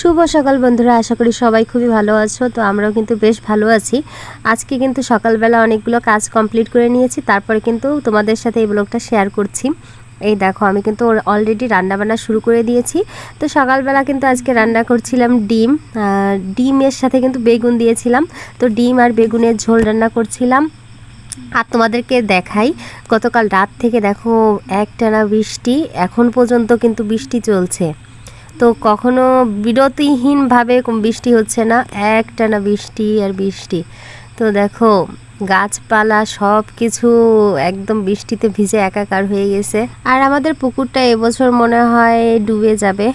শুভ সকাল বন্ধুরা, আশা করি সবাই খুবই ভালো আছো, তো আমরাও কিন্তু বেশ ভালো আছি। আজকে কিন্তু সকালবেলা অনেকগুলো কাজ কমপ্লিট করে নিয়েছি, তারপরে কিন্তু তোমাদের সাথে এই ব্লগটা শেয়ার করছি। এই দেখো, আমি কিন্তু অলরেডি রান্নাবান্না শুরু করে দিয়েছি। তো সকালবেলা কিন্তু আজকে রান্না করছিলাম ডিম ডিমের সাথে কিন্তু বেগুন দিয়েছিলাম। তো ডিম আর বেগুনের ঝোল রান্না করছিলাম। আর তোমাদেরকে দেখাই, গতকাল রাত থেকে দেখো একটানা বৃষ্টি, এখন পর্যন্ত কিন্তু বৃষ্টি চলছে। তো কখনো বিরতিহীনভাবে বৃষ্টি হচ্ছে না, একটানা বৃষ্টি আর বৃষ্টি। তো দেখো, গাছপালা সব কিছু একদম বৃষ্টিতে ভিজে একাকার হয়ে গেছে। আর আমাদের পুকুরটা এবছর মনে হয় ডুবে যাবে।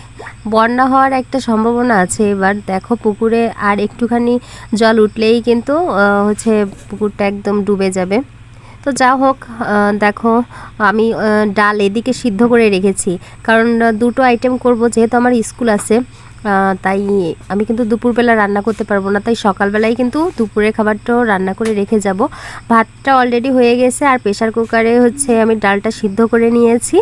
বন্যা হওয়ার একটা সম্ভাবনা আছে এবার দেখো পুকুরে আর একটুখানি জল উঠলেই কিন্তু হচ্ছে পুকুরটা একদম ডুবে যাবে। তো যা হোক দেখো, আমি ডাল এদিকে সিদ্ধ করে রেখেছি। কারণ দুটো আইটেম করব, যেহেতু আমার স্কুল আছে তাই আমি কিন্তু দুপুরবেলা রান্না করতে পারব না। তাই সকালবেলায় কিন্তু দুপুরের খাবারটাও রান্না করে রেখে যাব। ভাতটা অলরেডি হয়ে গেছে, আর প্রেশার কুকারে হচ্ছে আমি ডালটা সিদ্ধ করে নিয়েছি।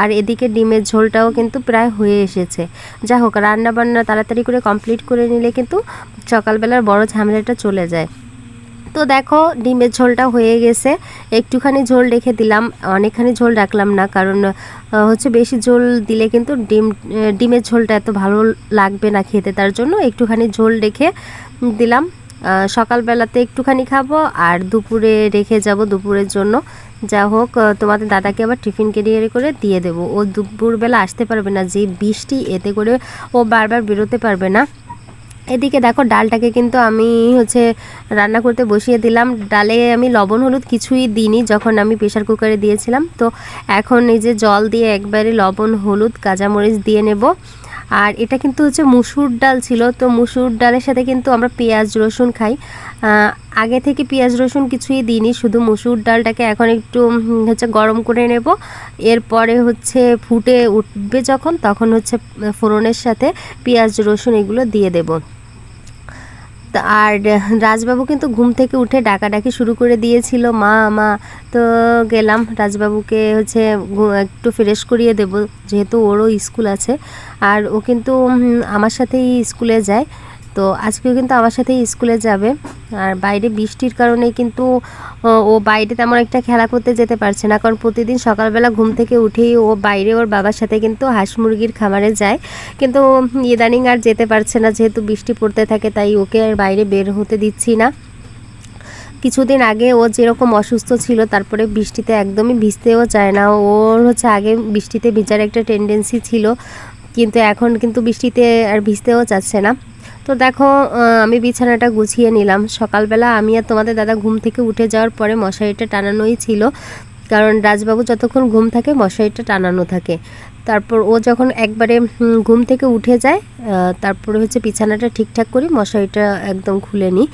আর এদিকে ডিমের ঝোলটাও কিন্তু প্রায় হয়ে এসেছে। যা হোক রান্না বান্না তাড়াতাড়ি করে কমপ্লিট করে নিলে কিন্তু সকালবেলার বড় ঝামেলাটা চলে যায়। তো দেখো, ডিমের ঝোলটা হয়ে গেছে। একটুখানি ঝোল রেখে দিলাম। অনেকখানি ঝোল রাখলাম না, কারণ হচ্ছে বেশি ঝোল দিলে কিন্তু ডিম ডিমের ঝোলটা এত ভালো লাগবে না খেতে, তার জন্য একটুখানি ঝোল রেখে দিলাম। সকালবেলাতে একটুখানি খাব আর দুপুরে রেখে যাব দুপুরের জন্য। যা হোক তোমাদের দাদাকে আবার টিফিন ক্যারিয়ারে করে দিয়ে দেবো। ও দুপুরবেলা আসতে পারবে না, যে বৃষ্টি, এতে করে ও বারবার বেরোতে পারবে না। এদিকে দেখো ডালটাকে কিন্তু আমি হচ্ছে রান্না করতে বসিয়ে দিলাম। ডালে আমি লবণ, হলুদ কিছুই দিইনি যখন আমি প্রেশার কুকারে দিয়েছিলাম। তো এখন এই যে জল দিয়ে একবারে লবণ, হলুদ, কাঁচামরিচ দিয়ে নেব। আর এটা কিন্তু হচ্ছে মুসুর ডাল ছিল। তো মুসুর ডালের সাথে কিন্তু আমরা পেঁয়াজ, রসুন খাই। আগে থেকে পেঁয়াজ, রসুন কিছুই দিইনি। শুধু মুসুর ডালটাকে এখন একটু হচ্ছে গরম করে নেব। এরপরে হচ্ছে ফুটে উঠবে যখন, তখন হচ্ছে ফোড়নের সাথে পেঁয়াজ, রসুন এগুলো দিয়ে দেবো। আর রাজবাবু কিন্তু ঘুম থেকে উঠে ডাকাডাকি শুরু করে দিয়েছিল, মা মা। তো গেলাম, রাজবাবুকে হচ্ছে একটু ফ্রেশ করিয়ে দেব, যেহেতু ওরও স্কুল আছে। আর ও কিন্তু আমার সাথেই স্কুলে যায়। তো আজকেও কিন্তু আমার সাথে স্কুলে যাবে। আর বাইরে বৃষ্টির কারণে কিন্তু, ও বাইরে তেমন একটা খেলা করতে যেতে পারছে না। কারণ প্রতিদিন সকালবেলা ঘুম থেকে উঠেই ও বাইরে ওর বাবার সাথে কিন্তু হাঁস মুরগির খামারে যায়। কিন্তু ইদানিং আর যেতে পারছে না, যেহেতু বৃষ্টি পড়তে থাকে, তাই ওকে আর বাইরে বের হতে দিচ্ছি না। কিছুদিন আগে ও যেরকম অসুস্থ ছিল, তারপরে বৃষ্টিতে একদমই ভিজতেও চায় না। ওর হচ্ছে আগে বৃষ্টিতে ভিজার একটা টেন্ডেন্সি ছিল, কিন্তু এখন কিন্তু বৃষ্টিতে আর ভিজতেও চাচ্ছে না। তো দেখো আমি বিছানাটা গুছিয়ে নিলাম। সকালবেলা আমি আর তোমাদের দাদা ঘুম থেকে উঠে যাওয়ার পরে মশারিটা টানানোই ছিল। কারণ রাজবাবু যতক্ষণ ঘুম থাকে, মশারিটা টানানো থাকে। তারপর ও যখন একবারে ঘুম থেকে উঠে যায় তারপরে হচ্ছে বিছানাটা ঠিকঠাক করি, মশারিটা একদম খুলে নিই।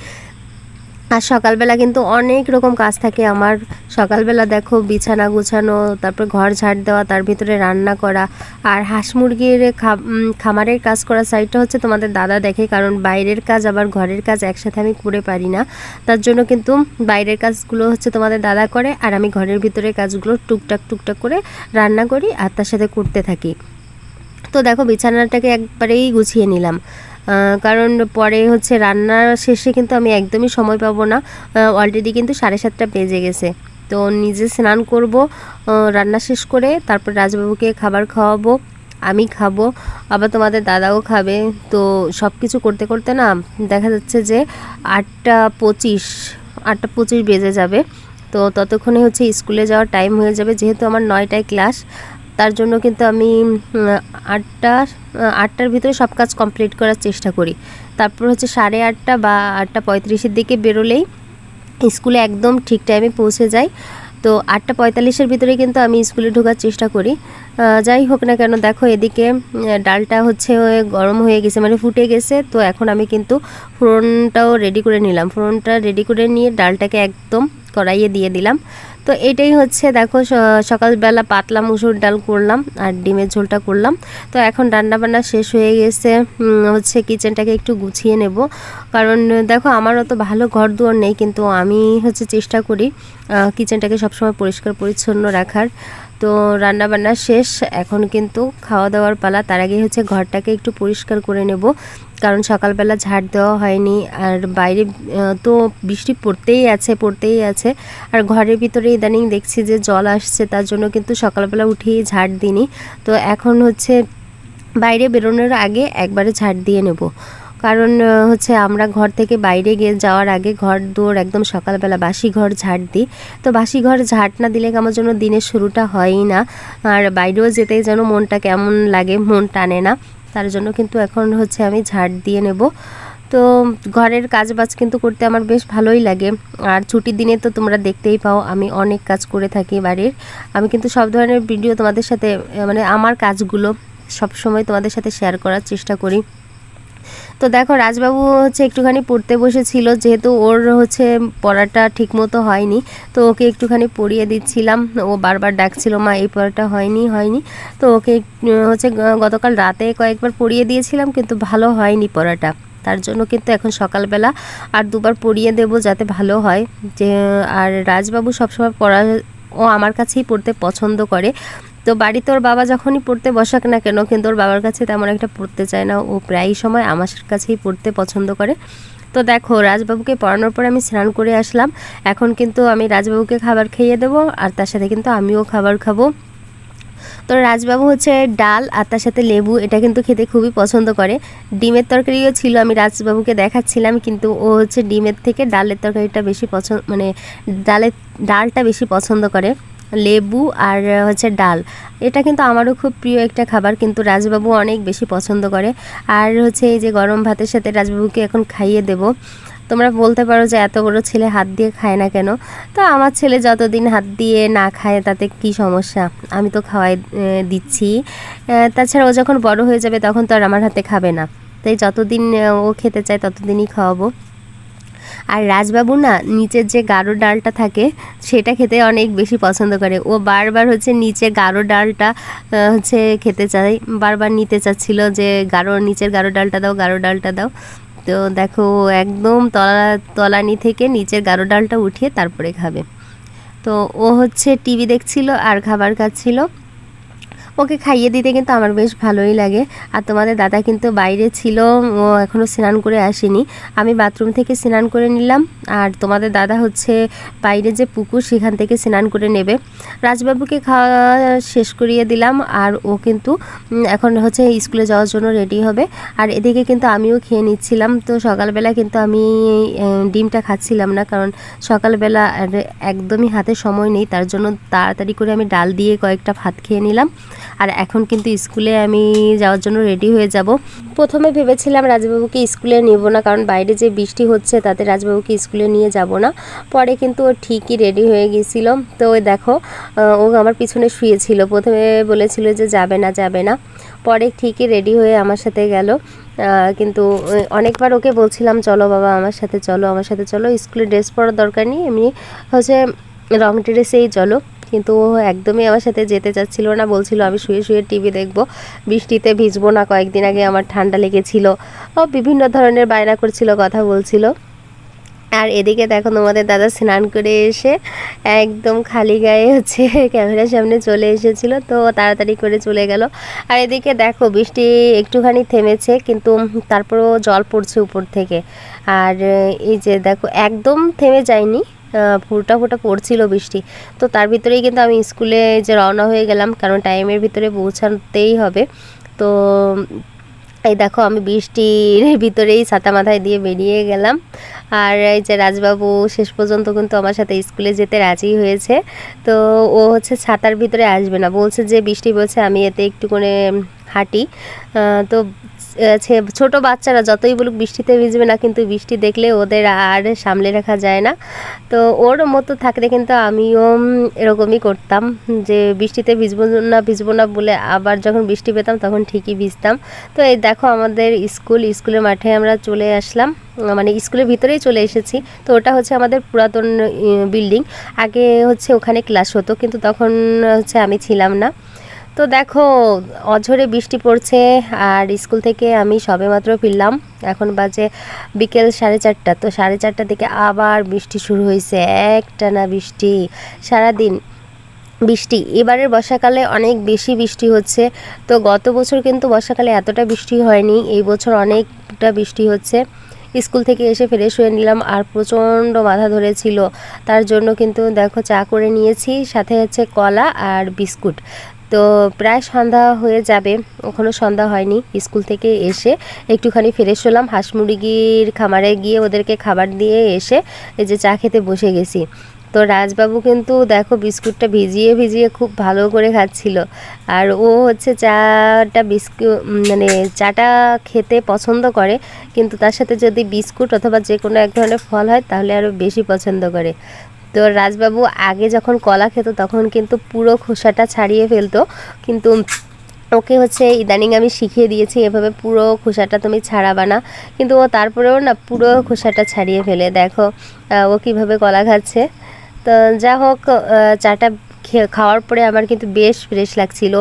আর সকালবেলা কিন্তু অনেক রকম কাজ থাকে আমার। সকালবেলা দেখো বিছানা গুছানো, তারপর ঘর ঝাড় দেওয়া, তার ভিতরে রান্না করা। আর হাঁস মুরগির খামারের কাজ করা সাইডটা হচ্ছে তোমাদের দাদা দেখে, কারণ বাইরের কাজ আবার ঘরের কাজ একসাথে আমি করে পারি না। তার জন্য কিন্তু বাইরের কাজগুলো হচ্ছে তোমাদের দাদা করে, আর আমি ঘরের ভিতরে কাজগুলো টুকটাক টুকটাক করে রান্না করি আর তার সাথে করতে থাকি। তো দেখো বিছানাটাকে একবারেই গুছিয়ে নিলাম। কারণ পরে হচ্ছে রান্নার শেষে কিন্তু আমি একদমই সময় পাবো না। অলরেডি কিন্তু সাড়ে সাতটা বেজে গেছে। তো নিজে স্নান করব রান্না শেষ করে তারপর রাজবাবুকে খাবার খাওয়াবো, আমি খাব, আবার তোমাদের দাদাও খাবে। তো সব কিছু করতে করতে না দেখা যাচ্ছে যে আটটা পঁচিশ আটটা পঁচিশ বেজে যাবে। তো ততক্ষণে হচ্ছে স্কুলে যাওয়ার টাইম হয়ে যাবে। যেহেতু আমার নয়টায় ক্লাস তার জন্য কিন্তু আমি আটটা আটটার ভিতরে সব কাজ কমপ্লিট করার চেষ্টা করি। তারপর হচ্ছে সাড়ে আটটা বা আটটা পঁয়ত্রিশের দিকে বেরোলেই স্কুলে একদম ঠিক টাইমে পৌঁছে যাই। তো আটটা পঁয়তাল্লিশের ভিতরে কিন্তু আমি স্কুলে ঢোকার চেষ্টা করি। যাই হোক না কেন, দেখো এদিকে ডালটা হচ্ছে গরম হয়ে গেছে মানে ফুটে গেছে। তো এখন আমি কিন্তু ফোড়নটাও রেডি করে নিলাম। ফোড়নটা রেডি করে নিয়ে ডালটাকে একদম কড়াইয়ে দিয়ে দিলাম। তো এটাই হচ্ছে দেখো সকালবেলা পাতলা মুসুর ডাল করলাম আর ডিমের ঝোলটা করলাম। তো এখন রান্নাবান্না শেষ হয়ে গেছে। হচ্ছে কিচেনটাকে একটু গুছিয়ে নেব। কারণ দেখো, আমার তো ভালো ঘর দুয়ার নেই, কিন্তু আমি হচ্ছে চেষ্টা করি কিচেনটাকে সবসময় পরিষ্কার পরিচ্ছন্ন রাখার। তো রান্না বান্না শেষ, এখন কিন্তু খাওয়া দাওয়ার পালা। তার আগে হচ্ছে ঘরটাকে একটু পরিষ্কার করে নেব, কারণ সকালবেলা ঝাড় দেওয়া হয়নি। আর বাইরে তো বৃষ্টি পড়তেই আছে পড়তেই আছে। আর ঘরের ভিতরে ইদানিং দেখছি যে জল আসছে, তার জন্য কিন্তু সকালবেলা উঠেই ঝাড় দিইনি। তো এখন হচ্ছে বাইরে বেরোনোর আগে একবারে ঝাড় দিয়ে নেব। কারণ হচ্ছে আমরা ঘর থেকে বাইরে গিয়ে যাওয়ার আগে ঘর দুয়ার একদম সকালবেলা বাসি ঘর ঝাড় দিই। তো বাসি ঘর ঝাড় না দিলে আমার জন্য দিনের শুরুটা হয়ই না। আর বাইরেও যেতে যেন মনটা কেমন লাগে, মন টানে না। তার জন্য কিন্তু এখন হচ্ছে আমি ঝাড় দিয়ে নেব। তো ঘরের কাজ বাজ কিন্তু করতে আমার বেশ ভালোই লাগে। আর ছুটির দিনে তো তোমরা দেখতেই পাও, আমি অনেক কাজ করে থাকি বাড়ির। আমি কিন্তু সব ধরনের ভিডিও তোমাদের সাথে মানে আমার কাজগুলো সব সময় তোমাদের সাথে শেয়ার করার চেষ্টা করি। তো দেখো, রাজবাবু হচ্ছে একটুখানি পড়তে বসেছিল, যেহেতু ওর হচ্ছে পড়াটা ঠিকমতো হয়নি। তো ওকে একটুখানি পড়িয়ে দিচ্ছিলাম। ও বারবার ডাকছিল, মা, এই পড়াটা হয়নি হয়নি। তো ওকে হচ্ছে গতকাল রাতে কয়েকবার পড়িয়ে দিয়েছিলাম, কিন্তু ভালো হয়নি পড়াটা। তার জন্য কিন্তু এখন সকালবেলা আর দুবার পড়িয়ে দেব যাতে ভালো হয়। যে, আর রাজবাবু সবসময় পড়া, ও আমার কাছেই পড়তে পছন্দ করে। তো বাড়িতে ওর বাবা যখনই পড়তে বসাক না কেন, কিন্তু ওর বাবার কাছে তেমন একটা পড়তে চায় না। ও প্রায় সময় আমার কাছেই পড়তে পছন্দ করে। তো দেখো, রাজবাবুকে পড়ানোর পর আমি স্নান করে আসলাম। এখন কিন্তু আমি রাজবাবুকে খাবার খাইয়ে দেবো, আর তার সাথে কিন্তু আমিও খাবার খাব। তো রাজবাবু হচ্ছে ডাল আর তার সাথে লেবু, এটা কিন্তু খেতে খুবই পছন্দ করে। ডিমের তরকারিও ছিল, আমি রাজবাবুকে দেখাচ্ছিলাম, কিন্তু ও হচ্ছে ডিমের থেকে ডালের তরকারিটা বেশি পছন্দ মানে ডালের ডালটা বেশি পছন্দ করে। লেবু আর হচ্ছে ডাল। এটা কিন্তু আমারও খুব প্রিয় একটা খাবার, কিন্তু রাজবাবু অনেক বেশি পছন্দ করে। আর হচ্ছে এই যে গরম ভাতের সাথে রাজবাবুকে এখন খাইয়ে দেব। তোমরা বলতে পারো যে এত বড় ছেলে হাত দিয়ে খায় না কেন? তো আমার ছেলে যতদিন হাত দিয়ে না খায়, তাতে কি সমস্যা? আমি তো খাওয়াই দিচ্ছি। তাছাড়া ও যখন বড় হয়ে যাবে, তখন তো আর আমার হাতে খাবে না। তাই যতদিন ও খেতে চায়, ততদিনই খাওয়াবো। আর রাজবাবু না নিচের যে গাঢ় ডালটা থাকে, সেটা খেতে অনেক বেশি পছন্দ করে। ও বারবার হচ্ছে নিচে গাঢ় ডালটা হচ্ছে খেতে চায়। বারবার নিতে চাচ্ছিল যে, গাঢ়, নিচের গাঢ় ডালটা দাও, গাঢ় ডালটা দাও। তো দেখো একদম তলা, তলানি থেকে নিচের গাঢ় ডালটা উঠিয়ে তারপরে খাবে। তো ও হচ্ছে টিভি দেখছিল আর খাবার খাচ্ছিল। ওকে খাইয়ে দিতে কিন্তু আমার বেশ ভালোই লাগে। আর তোমাদের দাদা কিন্তু বাইরে ছিল, ও এখনও স্নান করে আসেনি। আমি বাথরুম থেকে স্নান করে নিলাম। আর তোমাদের দাদা হচ্ছে বাইরে যে পুকুর, সেখান থেকে স্নান করে নেবে। রাজবাবুকে খাওয়া শেষ করিয়ে দিলাম। আর ও কিন্তু এখন হচ্ছে স্কুলে যাওয়ার জন্য রেডি হবে। আর এদিকে কিন্তু আমিও খেয়ে নিচ্ছিলাম। তো সকালবেলা কিন্তু আমি ডিমটা খাচ্ছিলাম না। কারণ সকালবেলা একদমই হাতে সময় নেই। তার জন্য তাড়াতাড়ি করে আমি ডাল দিয়ে কয়েকটা ভাত খেয়ে নিলাম। আর এখন কিন্তু স্কুলে আমি যাওয়ার জন্য রেডি হয়ে যাব। প্রথমে ভেবেছিলাম রাজবাবুকে স্কুলে নেব না, কারণ বাইরে যে বৃষ্টি হচ্ছে তাতে রাজবাবুকে স্কুলে নিয়ে যাব না। পরে কিন্তু ও ঠিকই রেডি হয়ে গিয়েছিল তো দেখো ও আমার পিছনে শুয়েছিল। প্রথমে বলেছিল যে যাবে না যাবে না। পরে ঠিকই রেডি হয়ে আমার সাথে গেল। কিন্তু অনেকবার ওকে বলছিলাম, চলো বাবা, আমার সাথে চলো, আমার সাথে চলো। স্কুলে ড্রেস পরার দরকার নেই। এমনি হচ্ছে রং ড্রেসেই চলো। কিন্তু ও একদমই আমার সাথে যেতে চাচ্ছিল না। বলছিল, আমি শুয়ে শুয়ে টিভি দেখব, বৃষ্টিতে ভিজবো না, কয়েকদিন আগে আমার ঠান্ডা লেগেছিল। ও বিভিন্ন ধরনের বায়না করছিল, কথা বলছিল। আর এদিকে দেখো, তোমাদের দাদা স্নান করে এসে একদম খালি গায়ে হচ্ছে, ক্যামেরার সামনে চলে এসেছিল, তো তাড়াতাড়ি করে চলে গেল। আর এদিকে দেখো, বৃষ্টি একটুখানি থেমেছে, কিন্তু তারপরও জল পড়ছে উপর থেকে। আর এই যে দেখো, একদম থেমে যায়নি। ফোঁটা ফোঁটা পড়ছিল বৃষ্টি। তো তার ভিতরেই কিন্তু আমি স্কুলে যে রওনা হয়ে গেলাম, কারণ টাইমের ভিতরে পৌঁছাতেই হবে। তো এই দেখো আমি বৃষ্টির ভিতরেই ছাতা মাথায় দিয়ে বেরিয়ে গেলাম। আর এই যে রাজবাবু শেষ পর্যন্ত কিন্তু আমার সাথে স্কুলে যেতে রাজি হয়েছে। তো ও হচ্ছে ছাতার ভিতরে আসবে না। বলছে যে বৃষ্টি বলছে আমি এতে একটু করে হাঁটি। তো ছোট বাচ্চারা যতই বলুক বৃষ্টিতে ভিজবে না, কিন্তু বৃষ্টি দেখলে ওদের আর সামলে রাখা যায় না। তো ওর মতো থাকলে কিন্তু আমিও এরকমই করতাম যে বৃষ্টিতে ভিজবো না ভিজবো না বলে আবার যখন বৃষ্টি পেতাম তখন ঠিকই ভিজতাম। তো এই দেখো আমাদের স্কুল, স্কুলের মাঠে আমরা চলে আসলাম। মানে স্কুলের ভিতরেই চলে এসেছি। তো ওটা হচ্ছে আমাদের পুরাতন বিল্ডিং। আগে হচ্ছে ওখানে ক্লাস হতো, কিন্তু তখন হচ্ছে আমি ছিলাম না। তো দেখো, অঝরে বৃষ্টি পড়ছে আর স্কুল থেকে আমি সবেমাত্র ফিরলাম। এখন বাজে বিকেল সাড়ে চারটা। তো সাড়ে চারটা থেকে আবার বৃষ্টি শুরু হয়েছে, একটানা বৃষ্টি, সারাদিন বৃষ্টি। এবারের বর্ষাকালে অনেক বেশি বৃষ্টি হচ্ছে। তো গত বছর কিন্তু বর্ষাকালে এতটা বৃষ্টি হয়নি, এই বছর অনেকটা বৃষ্টি হচ্ছে। স্কুল থেকে এসে ফ্রেশ হয়ে নিলাম আর প্রচণ্ড মাথা ধরেছিল। তার জন্য কিন্তু দেখো চা করে নিয়েছি, সাথে হচ্ছে কলা আর বিস্কুট। তো প্রায় সন্ধ্যা হয়ে যাবে এখনও সন্ধ্যা হয়নি, স্কুল থেকে এসে একটুখানি ফ্রেশ হলাম, হাঁস মুরগির খামারে গিয়ে ওদেরকে খাবার দিয়ে এসে এই যে চা খেতে বসে গেছি। তো রাজবাবু কিন্তু দেখো বিস্কুটটা ভিজিয়ে ভিজিয়ে খুব ভালো করে খাচ্ছিল। আর ও হচ্ছে চাটা বিস্কুট মানে চাটা খেতে পছন্দ করে, কিন্তু তার সাথে যদি বিস্কুট অথবা যে কোনো এক ধরনের ফল হয় তাহলে আরও বেশি পছন্দ করে। তো রাজবাবু আগে যখন কলা খেত, তখন কিন্তু পুরো খোসাটা ছাড়িয়ে ফেলতো। কিন্তু ওকে হচ্ছে ইদানিং আমি শিখিয়ে দিয়েছি এভাবে পুরো খোসাটা তুমি ছাড়াবা না। কিন্তু ও তারপরেও না পুরো খোসাটা ছাড়িয়ে ফেলে। দেখো ও কীভাবে কলা খাচ্ছে। তো যা হোক চাটা খাওয়ার পরে আমার কিন্তু বেশ ফ্রেশ লাগছিল।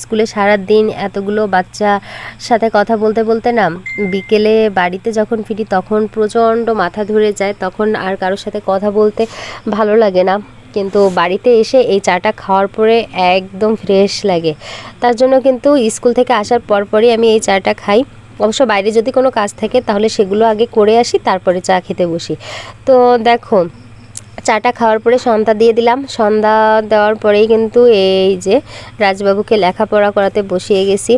স্কুলে সারা দিন এতগুলো বাচ্চা সাথে কথা বলতে বলতে না, বিকেলে বাড়িতে যখন ফিরি তখন প্রচণ্ড মাথা ধরে যায়, তখন আর কারোর সাথে কথা বলতে ভালো লাগে না। কিন্তু বাড়িতে এসে এই চাটা খাওয়ার পরে একদম ফ্রেশ লাগে। তার জন্য কিন্তু স্কুল থেকে আসার পরপরই আমি এই চাটা খাই। অবশ্য বাইরে যদি কোনো কাজ থাকে তাহলে সেগুলো আগে করে আসি, তারপরে চা খেতে বসি। তো দেখো চাটা খাওয়ার পরে সন্ধ্যা দিয়ে দিলাম। সন্ধ্যা দেওয়ার পরেই কিন্তু এই যে রাজবাবুকে লেখাপড়া করাতে বসিয়ে গেছি।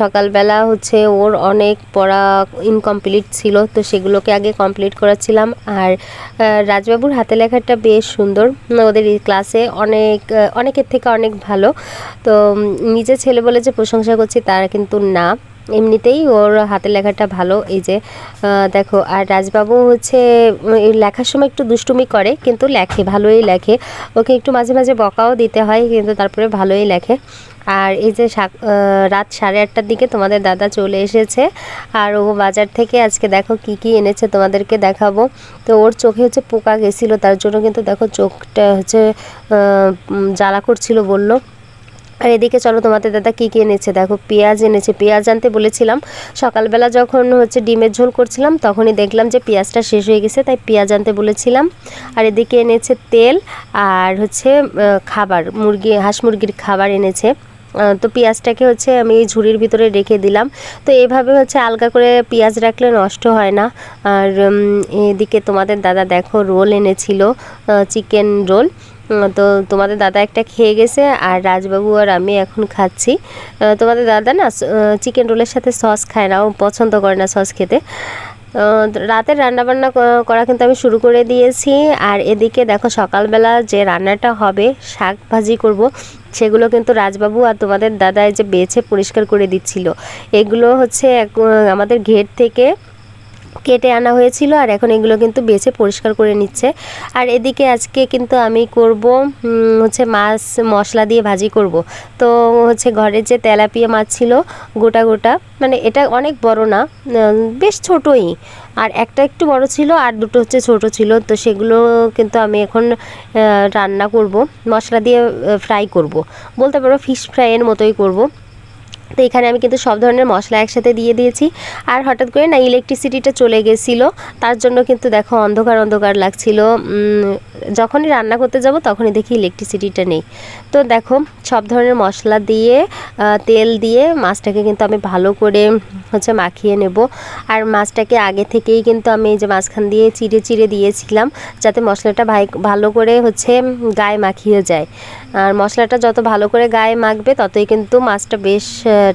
সকালবেলা হচ্ছে ওর অনেক পড়া ইনকমপ্লিট ছিল, তো সেগুলোকে আগে কমপ্লিট করাচ্ছিলাম। আর রাজবাবুর হাতে লেখাটা বেশ সুন্দর। ওদের ক্লাসে অনেক অনেকের থেকে অনেক ভালো। তো নিজে ছেলে বলে যে প্রশংসা করছি, তারা কিন্তু না। এমনিতেই ওর হাতে লেখাটা ভালো, এই যে দেখো, আর রাজবাবু হচ্ছে লেখার সময় একটু দুষ্টুমি করে, কিন্তু লেখে, ভালোই লেখে। ওকে একটু মাঝে মাঝে বকাও দিতে হয়, কিন্তু তারপরে ভালোই লেখে। আর এই যে রাত সাড়ে আটটার দিকে তোমাদের দাদা চলে এসেছে, আর ও বাজার থেকে আজকে দেখো কি কি এনেছে তোমাদেরকে দেখাবো। তো ওর চোখে হচ্ছে পোকা গেছিল, তার জন্য কিন্তু দেখো চোখটা হচ্ছে জ্বালা করছিল বলল। আর এদিকে চলো তোমাদের দাদা কী কী এনেছে? দেখো, পেঁয়াজ এনেছে। পেঁয়াজ আনতে বলেছিলাম। সকালবেলা যখন হচ্ছে ডিমের ঝোল করছিলাম, তখনই দেখলাম যে পেঁয়াজটা শেষ হয়ে গেছে, তাই পেঁয়াজ আনতে বলেছিলাম। আর এদিকে এনেছে তেল আর হচ্ছে খাবার, মুরগি, হাঁস মুরগির খাবার এনেছে। তো পেঁয়াজটাকে হচ্ছে আমি ঝুড়ির ভিতরে রেখে দিলাম। তো এভাবে হচ্ছে আলগা করে পেঁয়াজ রাখলে নষ্ট হয় না। আর এদিকে তোমাদের দাদা দেখো রোল এনেছিল চিকেন রোল। তো তোমাদের দাদা একটা খেয়ে গেছে আর রাজবাবু আর আমি এখন খাচ্ছি। তোমাদের দাদা না চিকেন রোলের সাথে সস খায় না, ও পছন্দ করে না সস খেতে। রাতের রান্নাবান্না করা কিন্তু আমি শুরু করে দিয়েছি। আর এদিকে দেখো সকালবেলা যে রান্নাটা হবে, শাক ভাজি করব, সেগুলো কিন্তু রাজবাবু আর তোমাদের দাদা যে বেছে পরিষ্কার করে দিচ্ছিল। এগুলো হচ্ছে আমাদের ঘের থেকে কেটে আনা হয়েছিল আর এখন এগুলো কিন্তু বেছে পরিষ্কার করে নিচ্ছে। আর এদিকে আজকে কিন্তু আমি করব হচ্ছে মাছ মশলা দিয়ে ভাজি করব। তো হচ্ছে ঘরের যে তেলাপিয়া মাছ ছিল, গোটা গোটা মানে এটা অনেক বড় না বেশ ছোটই। আর একটা একটু বড় ছিল, আর দুটো হচ্ছে ছোট ছিল। তো সেগুলো কিন্তু আমি এখন রান্না করব, মশলা দিয়ে ফ্রাই করব। বলতে পারো ফিশ ফ্রাইয়ের মতোই করব। তো এখানে আমি কিন্তু সব ধরনের মশলা একসাথে দিয়ে দিয়েছি। আর হঠাৎ করে না ইলেকট্রিসিটিটা চলে গেছিল, তার জন্য কিন্তু দেখো অন্ধকার অন্ধকার লাগছিল। যখনই রান্না করতে যাব, তখনই দেখি ইলেকট্রিসিটিটা নেই। তো দেখো, সব ধরনের মশলা দিয়ে তেল দিয়ে মাছটাকে কিন্তু আমি ভালো করে হচ্ছে মাখিয়ে নেব। আর মাছটাকে আগে থেকেই কিন্তু আমি এই যে মাঝখান দিয়ে চিড়ে চিড়ে দিয়েছিলাম, যাতে মশলাটা ভাই, ভালো করে হচ্ছে গায়ে মাখিয়ে যায়। আর মশলাটা যত ভালো করে গায়ে মাখবে, ততই কিন্তু মাছটা বেশ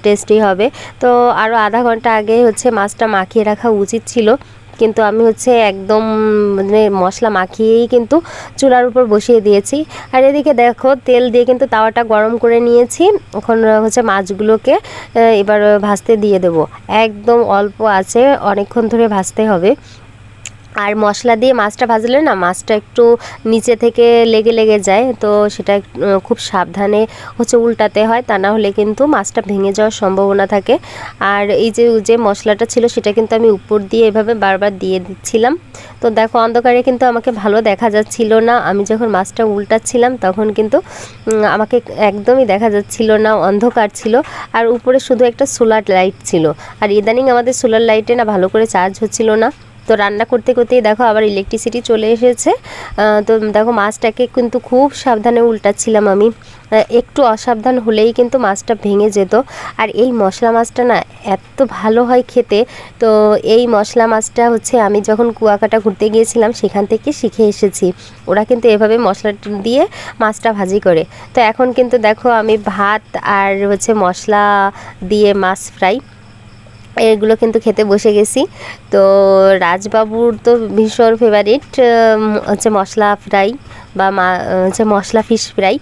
টেস্টি হবে। তো আরও আধা ঘণ্টা আগে হচ্ছে মাছটা মাখিয়ে রাখা উচিত ছিল। কিন্তু আমি হচ্ছে একদম মানে মশলা মাখিয়েই কিন্তু চুলার উপর বসিয়ে দিয়েছি। আর এদিকে দেখো তেল দিয়ে কিন্তু তাওয়াটা গরম করে নিয়েছি। এখন হচ্ছে মাছগুলোকে এবার ভাজতে দিয়ে দেব। একদম অল্প আছে, অনেকক্ষণ ধরে ভাজতে হবে। আর মশলা দিয়ে মাছটা ভাজলে না মাছটা একটু নিচে থেকে লেগে লেগে যায়, তো সেটা খুব সাবধানে হচ্ছে উল্টাতে হয়, তা না হলে কিন্তু মাছটা ভেঙে যাওয়ার সম্ভাবনা থাকে। আর এই যে যে মশলাটা ছিল সেটা কিন্তু আমি উপর দিয়ে এভাবে বারবার দিয়ে দিচ্ছিলাম। তো দেখো অন্ধকারে কিন্তু আমাকে ভালো দেখা যাচ্ছিল না, আমি যখন মাছটা উল্টাচ্ছিলাম তখন কিন্তু আমাকে একদমই দেখা যাচ্ছিল না, অন্ধকার ছিল। আর উপরে শুধু একটা সোলার লাইট ছিল। আর ইদানিং আমাদের সোলার লাইটে না ভালো করে চার্জ হচ্ছিল না। তো রান্না করতে করতেই দেখো আবার ইলেকট্রিসিটি চলে এসেছে। তো দেখো মাছটাকে কিন্তু খুব সাবধানে উল্টাচ্ছিলাম আমি। একটু অসাবধান হলেই কিন্তু মাছটা ভেঙে যেত। আর এই মশলা মাছটা না এত ভালো হয় খেতে। তো এই মশলা মাছটা হচ্ছে আমি যখন কুয়াকাটা ঘুরতে গিয়েছিলাম সেখান থেকে শিখে এসেছি। ওরা কিন্তু এভাবে মশলাটা দিয়ে মাছটা ভাজি করে। তো এখন কিন্তু দেখো আমি ভাত আর হচ্ছে মশলা দিয়ে মাছ ফ্রাই এগুলো কিন্তু খেতে বসে গেছি। তো রাজবাবুর তো ভীষণ ফেভারিট হচ্ছে মশলা ফ্রাই বা মা, হচ্ছে মশলা ফিশ ফ্রাই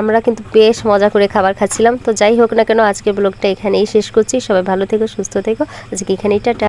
আমরা কিন্তু বেশ মজা করে খাবার খাচ্ছিলাম। তো যাই হোক না কেন, আজকের ব্লগটা এখানেই শেষ করছি। সবাই ভালো থেকো, সুস্থ থেকো। আজকে এখানেই টাটা।